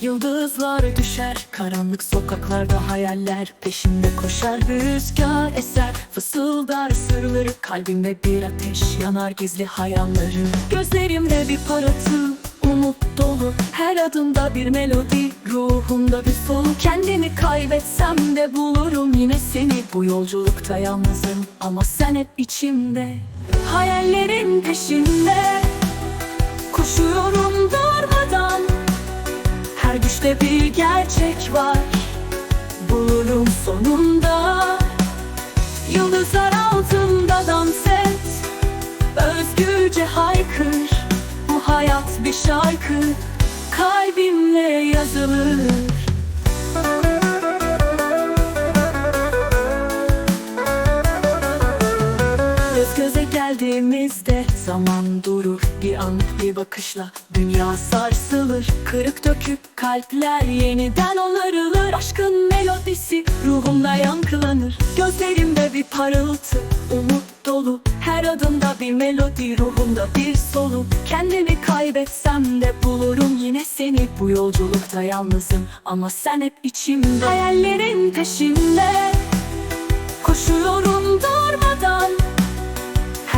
Yıldızlar düşer. Karanlık sokaklarda hayaller Peşinde koşar. Rüzgar eser Fısıldar sırları. Kalbimde bir ateş yanar gizli hayalleri. Gözlerimde bir parıltı Umut dolu. Her adımda bir melodi Ruhumda bir soluk Kendimi kaybetsem de bulurum yine seni. Bu yolculukta yalnızım ama sen hep içimde. Hayallerin peşinde. Koşuyorum Her düşte bir gerçek var. Bulurum sonunda. Yıldızlar altında dans et. Özgürce haykır. Bu hayat bir şarkı. Kalbimle yazılır zaman durur Bir an bir bakışla dünya sarsılır. Kırık dökük kalpler yeniden onarılır. Aşkın melodisi ruhumda yankılanır. Gözlerimde bir parıltı umut dolu. Her adımda bir melodi ruhumda bir soluk Kendimi kaybetsem de bulurum yine seni. Bu yolculukta yalnızım ama sen hep içimde. Hayallerin peşinde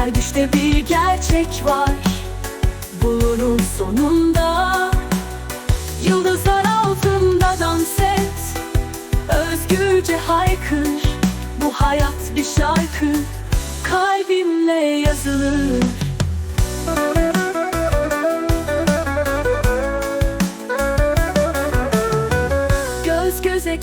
her düşte bir gerçek var. Bulurum sonunda. Yıldızlar altında dans et. Özgürce haykır. Bu hayat bir şarkı. Kalbimle yazılır. Göz göze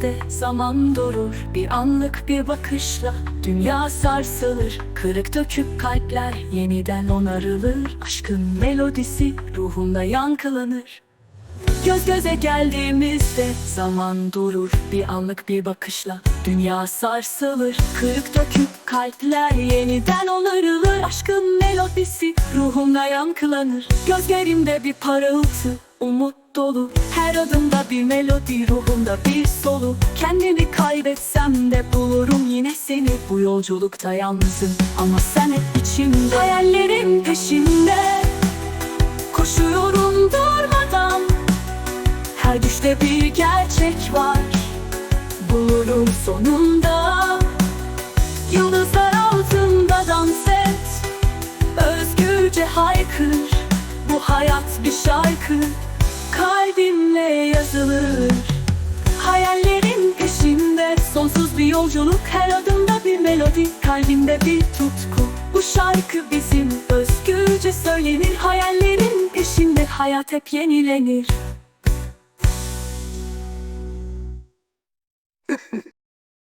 geldiğimizde zaman durur Bir anlık bir bakışla dünya sarsılır. Kırık dökük kalpler yeniden onarılır. Aşkın melodisi ruhumda yankılanır. Göz göze geldiğimizde zaman durur Bir anlık bir bakışla dünya sarsılır. Kırık dökük kalpler yeniden onarılır. Aşkın melodisi ruhumda yankılanır. Gözlerimde bir parıltı umut dolu. Her adımda bir melodi ruhumda bir soluk Kendimi kaybetsem de bulurum yine seni. Bu yolculukta yalnızım ama sen hep içimde. Hayallerin peşinde Koşuyorum durmadan. Her düşte bir gerçek var. Bulurum sonunda. Yıldızlar altında dans et. Özgürce haykır. Bu hayat bir şarkı Kalbimle yazılır. Hayallerin peşinde. Sonsuz bir yolculuk. Her adımda bir melodi. Kalbimde bir tutku. Bu şarkı bizim Özgürce söylenir. Hayallerin peşinde. Hayat hep yenilenir